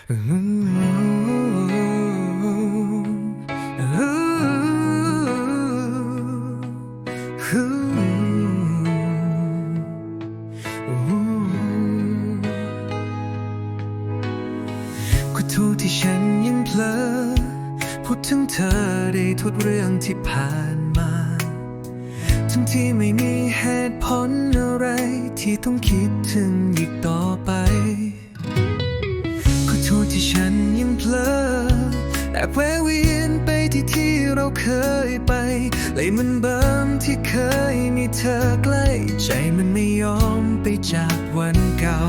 ขอโทษที่ฉันยังเพลอพูดถึงเธอได้ทุกเรื่องที่ผ่านมา ทั้งที่ไม่มีเหตุผลอะไรที่ต้องคิดถึง ทษที่ฉันยังเพลอแอบแวะเวียนไปที่ที่เราเคยไปเลยมันเบิ่มที่เคยมีเธอใกล้ ใจมันไม่ยอมไปจากวันเก่า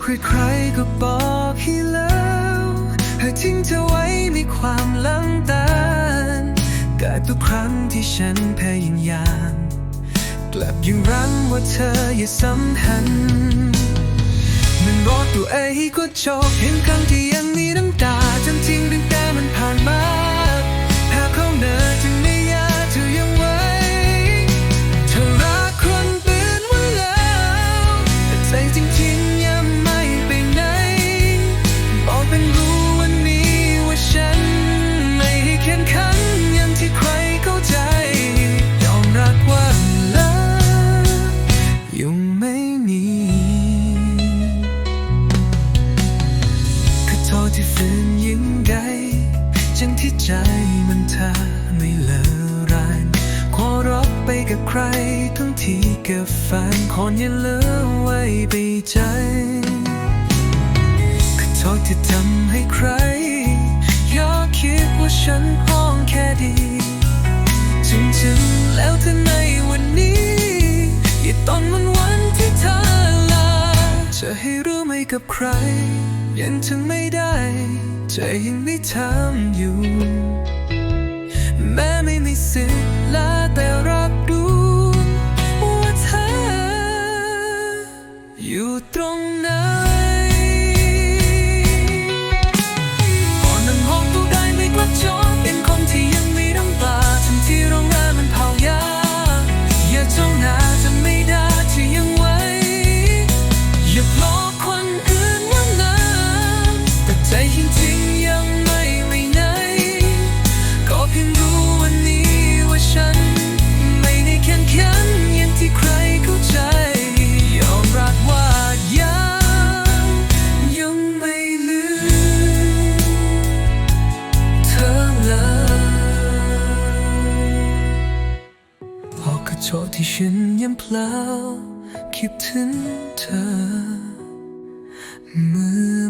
ใครๆก็บอกให้แล้วให้ทิ้งเธอไว้ในความลำตาลเกิดทุกครั้งที่ฉันพยายามกลับยังรั้งว่าเธออย่าสำคัญ รถตัวเองก็ชอบเห็นครั้งที่ยัง ทษที่ฝืนยิ่งใดจังที่ใจมันเธอไม่เลอรานขอรับไปกับใครทั้งที่กับแฟนขออย่าเลือไว้ไปใจขอโทษที่ทำให้ใครยอมคิดว่าฉันพ้องแค่ดีจริงๆแล้วเธอในวันนี้อย่าตอนวันวันที่เธอลาจะให้รู้ไหมกับใคร ยังถึงไม่ได้ใจยังได้ทำอยู่ แม้ไม่มีสิทธิ์ละแต่รับรู้ว่าเธออยู่ตรง ทษที่ฉันยังเปลาคิดถึงเธอเมื่อ